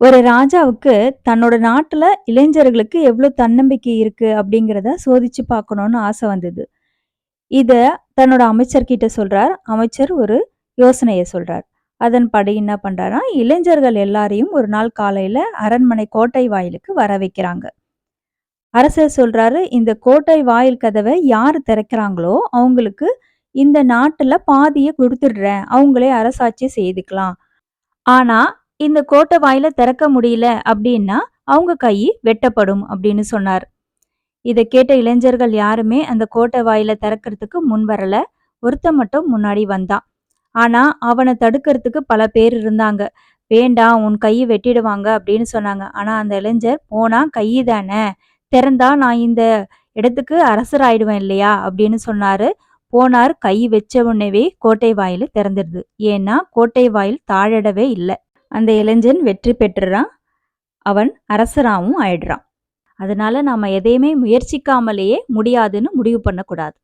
ஒரு ராஜாவுக்கு தன்னோட நாட்டில் இளைஞர்களுக்கு எவ்வளோ தன்னம்பிக்கை இருக்குது அப்படிங்கிறத சோதிச்சு பார்க்கணுன்னு ஆசை வந்தது. இதை தன்னோட அமைச்சர்கிட்ட சொல்கிறார் அமைச்சர் ஒரு யோசனையை சொல்கிறார் அதன்படி என்ன பண்றாருன்னா, இளைஞர்கள் எல்லாரையும் ஒரு நாள் காலையில் அரண்மனை கோட்டை வாயிலுக்கு வர வைக்கிறாங்க. அரசர் சொல்கிறாரு "இந்த கோட்டை வாயில் கதவை யார் திறக்கிறாங்களோ, அவங்களுக்கு இந்த நாட்டில் பாதியை கொடுத்துடுறேன் அவங்களே அரசாட்சி செய்துக்கலாம். ஆனால் இந்த கோட்டை வாயில திறக்க முடியல அப்படின்னா, அவங்க கை வெட்டப்படும்" அப்படின்னு சொன்னார். இதை கேட்ட இளைஞர்கள் யாருமே அந்த கோட்டை வாயில திறக்கிறதுக்கு முன் வரல. ஒருத்தன் மட்டும் முன்னாடி வந்தான். ஆனா, அவனை தடுக்கிறதுக்கு பல பேர் இருந்தாங்க. "வேண்டாம், உன் கையை வெட்டிடுவாங்க" அப்படின்னு சொன்னாங்க. ஆனா அந்த இளைஞர், "போனா கை தானே, திறந்தா நான் இந்த இடத்துக்கு அரசராயிடுவேன் இல்லையா?" அப்படின்னு சொன்னாரு. போனார், கை வச்ச உடனேவே கோட்டை வாயில் திறந்துடுது. ஏன்னா, கோட்டை வாயில் தாழிடவே இல்லை அந்த இளைஞன் வெற்றி பெற்றுறான். அவன் அரசராகவும் ஆயிடுறான். அதனால நாம் எதையுமே முயற்சிக்காமலேயே முடியாதுன்னு முடிவு பண்ணக்கூடாது.